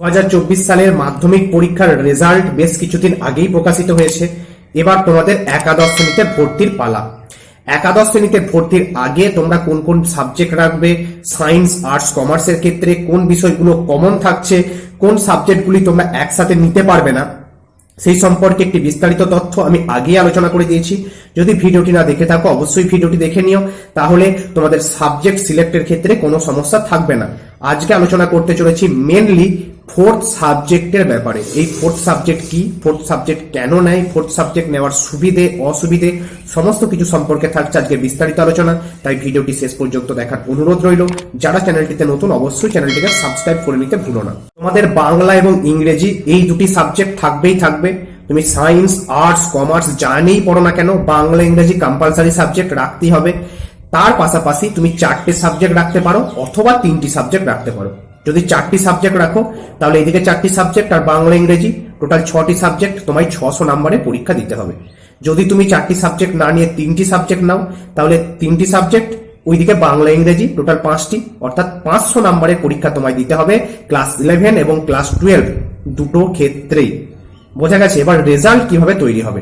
দু হাজার চব্বিশ সালের মাধ্যমিক পরীক্ষার রেজাল্ট বেশ কিছুদিন আগেই প্রকাশিত হয়েছে। এবার তোমাদের একাদশ শ্রেণীতে ভর্তির পালা। একাদশ শ্রেণীতে ভর্তির আগে তোমরা কোন কোন সাবজেক্ট রাখবে? সায়েন্স, আর্টস, কমার্সের ক্ষেত্রে কোন বিষয়গুলো কমন থাকছে? কোন সাবজেক্টগুলি তোমরা একসাথে নিতে পারবে না? সেই সম্পর্কে একটি বিস্তারিত তথ্য আমি আগেই আলোচনা করে দিয়েছি। যদি ভিডিওটি না দেখে থাকো, অবশ্যই ভিডিওটি দেখে নিও। তাহলে তোমাদের সাবজেক্ট সিলেক্টের ক্ষেত্রে কোনো সমস্যা থাকবে না। আজকে আলোচনা করতে চলেছি মেনলি ফোর্থ সাবজেক্টের ব্যাপারে। এই ফোর্থ সাবজেক্ট কি? ফোর্থ সাবজেক্ট কেন নেয়? ফোর্থ সাবজেক্ট নেওয়ার সুবিধে, অসুবিধে, সমস্ত কিছু সম্পর্কে থাকছে আজকে বিস্তারিত আলোচনা। তাই ভিডিওটি শেষ পর্যন্ত দেখার অনুরোধ রইল। যারা চ্যানেলটিতে নতুন, অবশ্যই চ্যানেলটিকে সাবস্ক্রাইব করে নিতে ভুলো না। তোমাদের বাংলা এবং ইংরেজি এই দুটি সাবজেক্ট থাকবেই থাকবে। তুমি সায়েন্স আর্টস কমার্স যা নিয়েই পড়ো না কেন, বাংলা, ইংরেজি কম্পালসারি সাবজেক্ট রাখতেই হবে। তার পাশাপাশি তুমি চারটে সাবজেক্ট রাখতে পারো, অথবা তিনটি সাবজেক্ট রাখতে পারো। যদি চারটি সাবজেক্ট রাখো, তাহলে এদিকে চারটি সাবজেক্ট আর বাংলা, ইংরেজি টোটাল ছটি সাবজেক্ট তোমায় ছশো নাম্বারে পরীক্ষা দিতে হবে। যদি তুমি চারটি সাবজেক্ট না নিয়ে তিনটি সাবজেক্ট নাও, তাহলে তিনটি সাবজেক্ট ওইদিকে বাংলা, ইংরেজি টোটাল পাঁচটি, অর্থাৎ পাঁচশো নাম্বারের পরীক্ষা তোমায় দিতে হবে ক্লাস ইলেভেন এবং ক্লাস টুয়েলভ দুটো ক্ষেত্রেই। বোঝা গেছে? এবার রেজাল্ট কীভাবে তৈরি হবে?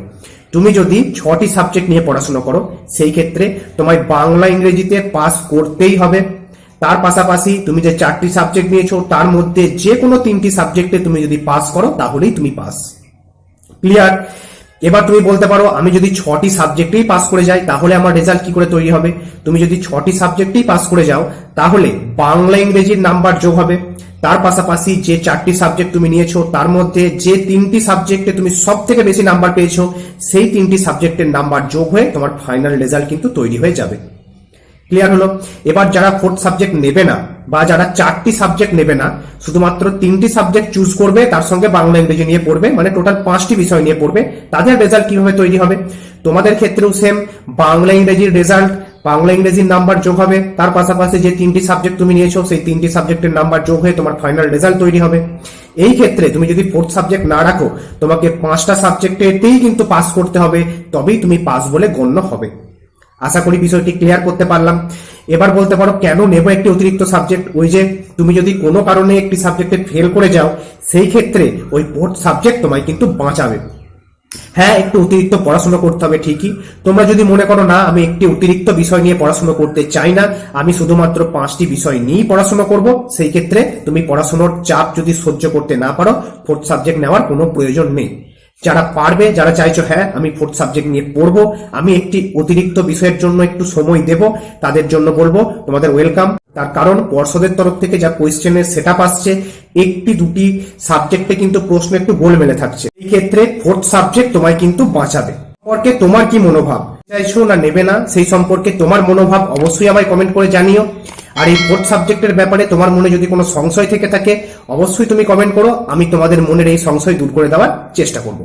তুমি যদি ছটি সাবজেক্ট নিয়ে পড়াশোনা করো, সেই ক্ষেত্রে তোমায় বাংলা, ইংরেজিতে পাস করতেই হবে। তার পাশাপাশি তুমি যে চারটি সাবজেক্ট নিয়েছো, তার মধ্যে যে কোনো তিনটি সাবজেক্টে তুমি যদি পাস করো, তাহলেই তুমি পাস ক্লিয়ার এবার তুমি বলতে পারো, আমি যদি ছটি সাবজেক্টেই পাস করে যাই, তাহলে আমার রেজাল্ট কি করে তৈরি হবে? তুমি যদি ছটি সাবজেক্টেই পাস করে যাও, তাহলে বাংলা ইংরেজির নাম্বার যোগ হবে। তার পাশাপাশি যে চারটি সাবজেক্ট তুমি নিয়েছো, তার মধ্যে যে তিনটি সাবজেক্টে তুমি সব থেকে বেশি নাম্বার পেয়েছ, সেই তিনটি সাবজেক্টের নাম্বার যোগ হয়ে তোমার ফাইনাল রেজাল্ট কিন্তু তৈরি হয়ে যাবে। ক্লিয়ার হলো? এবার যারা ফোর্থ সাবজেক্ট নেবে না, বা যারা চারটি সাবজেক্ট নেবে না, শুধুমাত্র তিনটি সাবজেক্ট চুজ করবে, তার সঙ্গে বাংলা, ইংরেজি নিয়ে পড়বে মানে টোটাল পাঁচটি বিষয় নিয়ে পড়বে, তাদের রেজাল্ট কীভাবে তৈরি হবে? তোমাদের ক্ষেত্রেও সেম বাংলা ইংরেজির রেজাল্ট বাংলা ইংরেজির নাম্বার যোগ হবে, তার পাশাপাশি যে তিনটি সাবজেক্ট তুমি নিয়েছো, সেই তিনটি সাবজেক্টের নাম্বার যোগ হয়ে তোমার ফাইনাল রেজাল্ট তৈরি হবে। এই ক্ষেত্রে তুমি যদি ফোর্থ সাবজেক্ট না রাখো, তোমাকে পাঁচটা সাবজেক্টেতেই কিন্তু পাস করতে হবে, তবেই তুমি পাস বলে গণ্য হবে। আশা করি বিষয়টি ক্লিয়ার করতে পারলাম। এবার বলতে পারো, কেন নেব একটি অতিরিক্ত সাবজেক্ট ওই যে, তুমি যদি কোনো কারণে একটি সাবজেক্টে ফেল করে যাও, সেই ক্ষেত্রে ওই ফোর্থ সাবজেক্ট তোমায় কিন্তু বাঁচাবে। হ্যাঁ একটু অতিরিক্ত পড়াশোনা করতে হবে, ঠিকই। তোমরা যদি মনে করো, না, আমি একটি অতিরিক্ত বিষয় নিয়ে পড়াশোনা করতে চাই না, আমি শুধুমাত্র পাঁচটি বিষয় নিয়েই পড়াশোনা করব, সেই ক্ষেত্রে তুমি পড়াশোনার চাপ যদি সহ্য করতে না পারো ফোর্থ সাবজেক্ট নেওয়ার কোনো প্রয়োজন নেই। যারা পারবে, যারা চাইছো হ্যাঁ আমি ফোর্থ সাবজেক্ট নিয়ে পড়ব। আমি একটি অতিরিক্ত বিষয়ের জন্য একটু সময় দেব, তাদের জন্য বলব, তোমাদের ওয়েলকাম তার কারণ, পর্ষদের তরফ থেকে যা কোয়েশ্চেনের সেট আপ আসছে, একটি দুটি সাবজেক্টে কিন্তু প্রশ্ন একটু গোলমেলে থাকছে। এই ক্ষেত্রে ফোর্থ সাবজেক্ট তোমায় কিন্তু বাঁচাবে। সম্পর্কে তোমার কি মনোভাব? চাইছো না নেবে না? সেই সম্পর্কে তোমার মনোভাব অবশ্যই আমায় কমেন্ট করে জানিও। আর এই ফোর্থ সাবজেক্টের ব্যাপারে তোমার মনে যদি কোনো সংশয় থেকে থাকে, অবশ্যই তুমি কমেন্ট করো। আমি তোমাদের মনের এই সংশয় দূর করে দেওয়ার চেষ্টা করব।